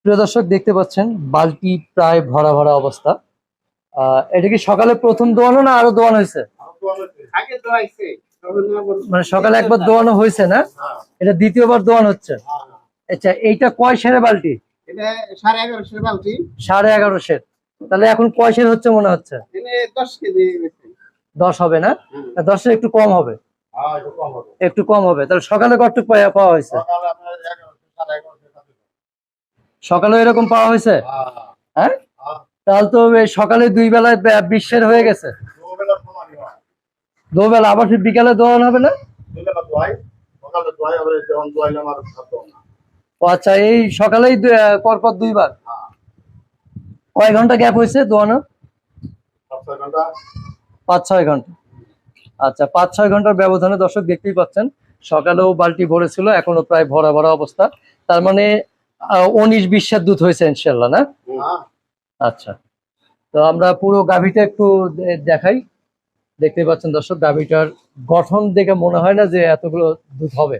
প্রিয় দর্শক দেখতে পাচ্ছেন বালতি প্রায় ভরা ভরা অবস্থা। এটা কি সকালে প্রথম দোয়ানো না আরও দোয়ানো হয়েছে? মানে সকালে একবার দোয়ানো হয়েছে না? এটা দ্বিতীয়বার দোয়ানো হচ্ছে? আচ্ছা এইটা কয় সেরে বালতি? সাড়ে এগারো সের তাহলে এখন কয় সের হচ্ছে মনে হচ্ছে? দশ হবে না? দশের একটু কম হবে। হ্যাঁ একটু কম হবে। একটু কম হবে। তাহলে সকালে কতটুকু পাওয়া পাওয়া হয়েছে সকালে আপনার এগারোশো সাড়ে এগারোশো সাড়ে সকালে এরকম পাওয়া হয়েছে? হ্যাঁ? তাহলে তো সকালে দুই বেলায় বিশ্বের হয়ে গেছে। দুবেলা আবার বিকালে দোয়ানো হবে না? আচ্ছা এই সকালেই পরপর দুইবার? হ্যাঁ। কয় ঘণ্টা গ্যাপ হয়েছে দোয়ানো পাঁচ ছয় ঘণ্টা। আচ্ছা পাঁচ ছয় ঘণ্টার ব্যবধানে দর্শক দেখতেই পাচ্ছেন সকালেও বালতি ভরেছিল এখনও প্রায় ভরা ভরা অবস্থা। তার মানে উনিশ বিশ্বের দুধ হয়েছে ইনশাল্লাহ না? হ্যাঁ। আচ্ছা। তো আমরা পুরো গাভীটা একটু দেখাই। দেখতে পাচ্ছেন দর্শক গাভীটার গঠন দেখে মনে হয় না যে এতগুলো দুধ হবে।